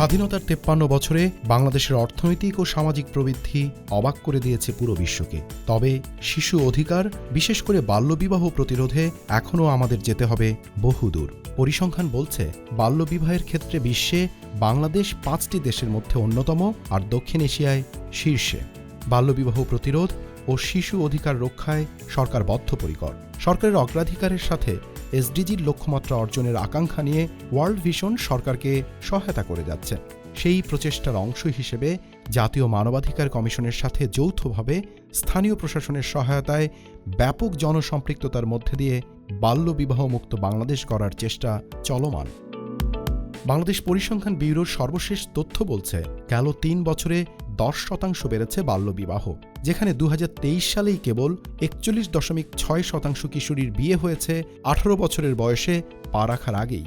স্বাধীনতার তেপ্পান্ন বছরে বাংলাদেশের অর্থনৈতিক ও সামাজিক প্রবৃদ্ধি অবাক করে দিয়েছে পুরো বিশ্বকে। তবে শিশু অধিকার, বিশেষ করে বাল্যবিবাহ প্রতিরোধে এখনও আমাদের যেতে হবে বহুদূর। পরিসংখ্যান বলছে, বাল্যবিবাহের ক্ষেত্রে বিশ্বে বাংলাদেশ পাঁচটি দেশের মধ্যে অন্যতম আর দক্ষিণ এশিয়ায় শীর্ষে। বাল্যবিবাহ প্রতিরোধ ও শিশু অধিকার রক্ষায় সরকার বদ্ধপরিকর। সরকারের অগ্রাধিকারের সাথে এসডিজির লক্ষ্যমাত্রা অর্জনের আকাঙ্ক্ষা নিয়ে ওয়ার্ল্ড ভিশন সরকারকে সহায়তা করে যাচ্ছে। সেই প্রচেষ্টার অংশ হিসেবে জাতীয় মানবাধিকার কমিশনের সাথে যৌথভাবে স্থানীয় প্রশাসনের সহায়তায় ব্যাপক জনসম্পৃক্ততার মধ্যে দিয়ে বাল্যবিবাহ মুক্ত বাংলাদেশ করার চেষ্টা চলমান। বাংলাদেশ পরিসংখ্যান ব্যুরোর সর্বশেষ তথ্য বলছে, গেল তিন বছরে দশ শতাংশ বেড়েছে বাল্যবিবাহ, যেখানে দু হাজার তেইশ সালেই কেবল একচল্লিশ দশমিক ছয় শতাংশ কিশোরীর বিয়ে হয়েছে আঠারো বছরের বয়সে পা রাখার আগেই।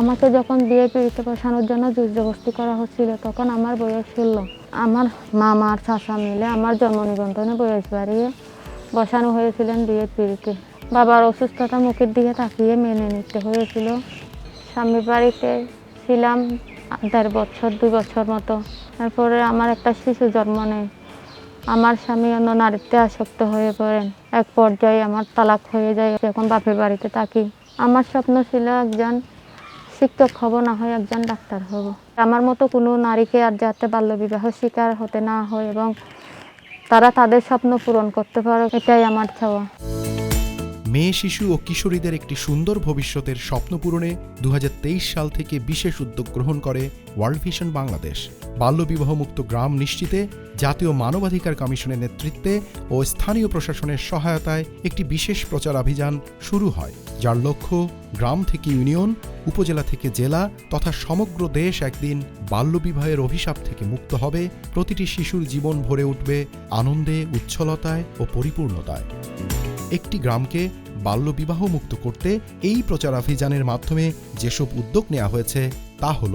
আমাকে যখন বিয়ে পিড়িতে বসানোর জন্য জোরজবস্তি করা হচ্ছিল, তখন আমার বয়স ষোলো। আমার মামা আর চাষা মিলে আমার জন্ম নিবন্ধনে বয়স বাড়িয়ে বসানো হয়েছিলেন বিয়ের পিড়িতে। বাবার অসুস্থতা মুখের দিকে তাকিয়ে মেনে নিতে হয়েছিল। স্বামীর বাড়িতে ছিলাম দেড় বছর, দুই বছর মতো। তারপরে আমার একটা শিশু জন্ম নেয়। আমার স্বামী অন্য নারীতে আসক্ত হয়ে পড়েন। এক পর্যায়ে আমার তালাক হয়ে যায় এখন বাপের বাড়িতে থাকি। আমার স্বপ্ন ছিল একজন শিক্ষক হব, না হয় একজন ডাক্তার হব। আমার মতো কোনো নারীকে আর যাতে বাল্যবিবাহ শিকার হতে না হয় এবং তারা তাদের স্বপ্ন পূরণ করতে পারে, এটাই আমার চাওয়া। মেয়ে, শিশু ও কিশোরীদের একটি সুন্দর ভবিষ্যতের স্বপ্ন পূরণে দু হাজার তেইশ সাল থেকে বিশেষ উদ্যোগ গ্রহণ করে ওয়ার্ল্ড ভিশন বাংলাদেশ। বাল্যবিবাহমুক্ত গ্রাম নিশ্চিতে জাতীয় মানবাধিকার কমিশনের নেতৃত্বে ও স্থানীয় প্রশাসনের সহায়তায় একটি বিশেষ প্রচার অভিযান শুরু হয়, যার লক্ষ্য গ্রাম থেকে ইউনিয়ন, উপজেলা থেকে জেলা তথা সমগ্র দেশ একদিন বাল্যবিবাহের অভিশাপ থেকে মুক্ত হবে। প্রতিটি শিশুর জীবন ভরে উঠবে আনন্দে, উচ্ছলতায় ও পরিপূর্ণতায়। একটি গ্রামকে বাল্যবিবাহ মুক্ত করতে এই প্রচারাভিযানের মাধ্যমে যেসব উদ্যোগ নেওয়া হয়েছে তা হল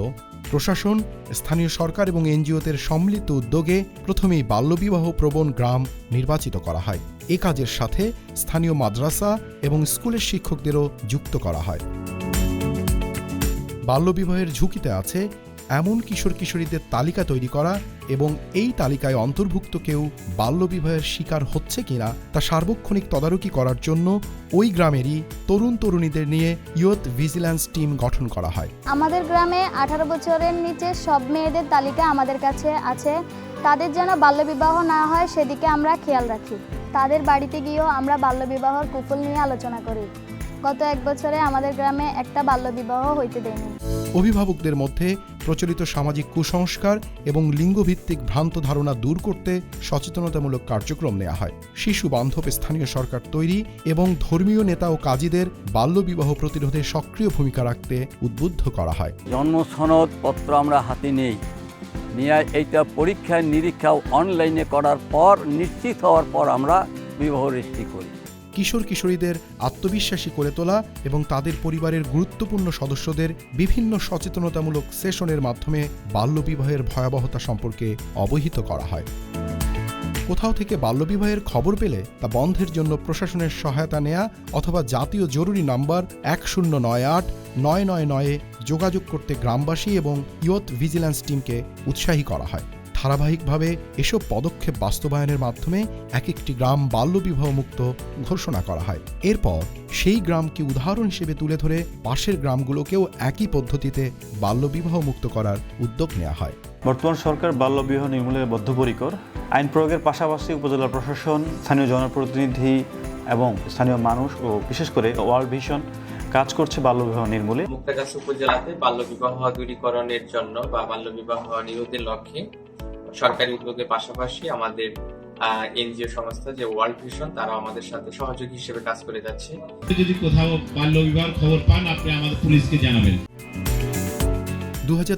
প্রশাসন, স্থানীয় সরকার এবং এনজিওদের সম্মিলিত উদ্যোগে প্রথমেই বাল্যবিবাহ প্রবণ গ্রাম নির্বাচিত করা হয়। এ কাজের সাথে স্থানীয় মাদ্রাসা এবং স্কুলের শিক্ষকদেরও যুক্ত করা হয়। বাল্যবিবাহের ঝুঁকিতে আছে এমন কিশোর কিশোরীদের তালিকা তৈরি করা এবং এই তালিকায় অন্তর্ভুক্ত কেউ বাল্যবিবাহের শিকার হচ্ছে কিনা তা সার্বক্ষণিক তদারকি করার জন্য ওই গ্রামেরই তরুণ তরুণীদের নিয়ে ইয়ুথ ভিজিল্যান্স টিম গঠন করা হয়। আমাদের গ্রামে আঠারো বছরের নিচে সব মেয়েদের তালিকা আমাদের কাছে আছে। তাদের যেন বাল্যবিবাহ না হয় সেদিকে আমরা খেয়াল রাখি। তাদের বাড়িতে গিয়েও আমরা বাল্যবিবাহর কুফল নিয়ে আলোচনা করি। গত এক বছরে আমাদের গ্রামে একটা বাল্যবিবাহ হইতে দেয়নি। অভিভাবকদের মধ্যে প্রচলিত সামাজিক কুসংস্কার এবং লিঙ্গভিত্তিক ভ্রান্ত ধারণা দূর করতে সচেতনতামূলক কার্যক্রম নেওয়া হয়। শিশু বান্ধব স্থানীয় সরকার তৈরি এবং ধর্মীয় নেতা ও কাজীদের বাল্যবিবাহ প্রতিরোধে সক্রিয় ভূমিকা রাখতে উদ্বুদ্ধ করা হয়। জন্ম সনদ পত্র আমরা হাতে নেই। নিয়ে এইটা পরীক্ষা নিরীক্ষা অনলাইনে করার পর, নিশ্চিত হওয়ার পর আমরা বিবাহ রেজিস্ট্রি করি। কিশোর কিশোরীদের আত্মবিশ্বাসী করে তোলা এবং তাদের পরিবারের গুরুত্বপূর্ণ সদস্যদের বিভিন্ন সচেতনতামূলক সেশনের মাধ্যমে বাল্যবিবাহের ভয়াবহতা সম্পর্কে অবহিত করা হয়। কোথাও থেকে বাল্যবিবাহের খবর পেলে তা বন্ধের জন্য প্রশাসনের সহায়তা নেয়া অথবা জাতীয় জরুরি নাম্বার এক শূন্য নয় আট নয় নয় নয়ে যোগাযোগ করতে গ্রামবাসী এবং ইয়থ ভিজিল্যান্স টিমকে উৎসাহী করা হয়। ধারাবাহিকভাবে এসব পদক্ষেপ বাস্তবায়নের মাধ্যমে এক একটি গ্রাম বাল্যবিবাহ মুক্ত ঘোষণা করা হয়। এরপর সেই গ্রামকে উদাহরণ হিসেবে তুলে ধরে পাশের গ্রামগুলোকেও একই পদ্ধতিতে বাল্যবিবাহ মুক্ত করার উদ্যোগ নেওয়া হয়। বর্তমান সরকার বাল্যবিবাহ নির্মূলে বদ্ধপরিকর। আইন প্রয়োগের পাশাপাশি উপজেলা প্রশাসন স্থানীয় জনপ্রতিনিধি এবং স্থানীয় মানুষ ও বিশেষ করে ওয়ার্ল্ড ভিশন কাজ করছে বাল্যবিবাহ নির্মূলে। মুক্তাগাছা উপজেলাতে বাল্যবিবাহ দূরীকরণের জন্য বা বাল্যবিবাহ নিরোধের লক্ষ্যে সরকারি উদ্যোগের পাশাপাশি আমাদের এনজিও সংস্থা যে ওয়ার্ল্ড ভিশন তারা আমাদের সাথে সহযোগী হিসেবে কাজ করে যাচ্ছে। যদি কোথাও বাল্য বিবাহ খবর পান, আপনি আমাদের পুলিশকে জানাবেন। দু হাজার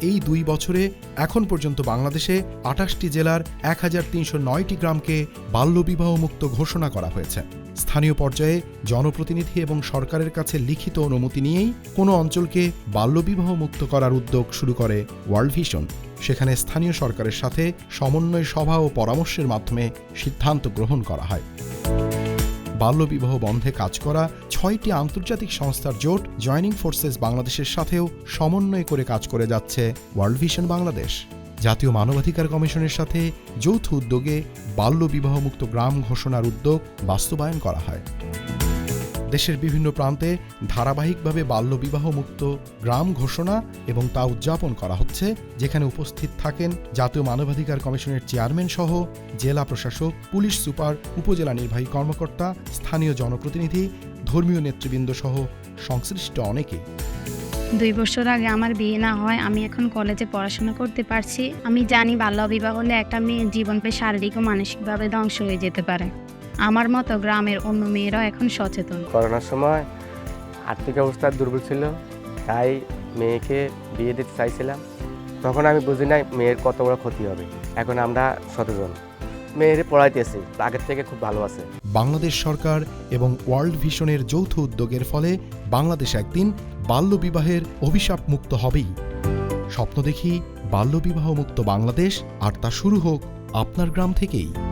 এই দুই বছরে এখন পর্যন্ত বাংলাদেশে আঠাশটি জেলার এক হাজার তিনশো নয়টি গ্রামকে বাল্যবিবাহ মুক্ত ঘোষণা করা হয়েছে। স্থানীয় পর্যায়ে জনপ্রতিনিধি এবং সরকারের কাছে লিখিত অনুমতি নিয়েই কোনো অঞ্চলকে বাল্যবিবাহ মুক্ত করার উদ্যোগ শুরু করে ওয়ার্ল্ড ভিশন। সেখানে স্থানীয় সরকারের সাথে সমন্বয় সভা ও পরামর্শের মাধ্যমে সিদ্ধান্ত গ্রহণ করা হয়। বাল্যবিবাহ বন্ধে কাজ করা ছয়টি আন্তর্জাতিক সংস্থার জোট জয়নিং ফোর্সেস বাংলাদেশের সাথেও সমন্বয় করে কাজ করে যাচ্ছে ওয়ার্ল্ড ভিশন বাংলাদেশ। জাতীয় মানবাধিকার কমিশনের সাথে যৌথ উদ্যোগে বাল্যবিবাহমুক্ত গ্রাম ঘোষণার উদ্যোগ বাস্তবায়ন করা হয়। দেশের বিভিন্ন প্রান্তে ধারাবাহিকভাবে বাল্যবিবাহ মুক্ত গ্রাম ঘোষণা এবং তা উদযাপন করা হচ্ছে, যেখানে উপস্থিত থাকেন জাতীয় মানবাধিকার কমিশনের চেয়ারম্যান সহ জেলা প্রশাসক, পুলিশ সুপার, উপজেলা নির্বাহী কর্মকর্তা, স্থানীয় জনপ্রতিনিধি, ধর্মীয় নেতৃবৃন্দ সহ সংশ্লিষ্ট অনেকে। দুই বছর আগে আমার বিয়ে না হয়, আমি এখন কলেজে পড়াশোনা করতে পারছি। আমি জানি বাল্যবিবাহ হলে একটা মেয়ের জীবনকে শারীরিক ও মানসিকভাবে ধ্বংস হয়ে যেতে পারে। আমার মতো গ্রামের অন্য মেয়েরাও এখন সচেতন। করোনার সময় আর্থিক অবস্থা দুর্বল ছিল তাই মেয়েকে বিয়ে দিতে চাইছিলাম। তখন আমি বুঝি নাই মেয়ের কত বড় ক্ষতি হবে। এখন আমরা সচেতন। মেয়ের পড়াইতেছি আগের থেকে খুব ভালো আছে। বাংলাদেশ সরকার এবং ওয়ার্ল্ড ভিশনের যৌথ উদ্যোগের ফলে বাংলাদেশ একদিন বাল্যবিবাহের অভিশাপ মুক্ত হবেই। স্বপ্ন দেখি বাল্যবিবাহ মুক্ত বাংলাদেশ আর তা শুরু হোক আপনার গ্রাম থেকেই।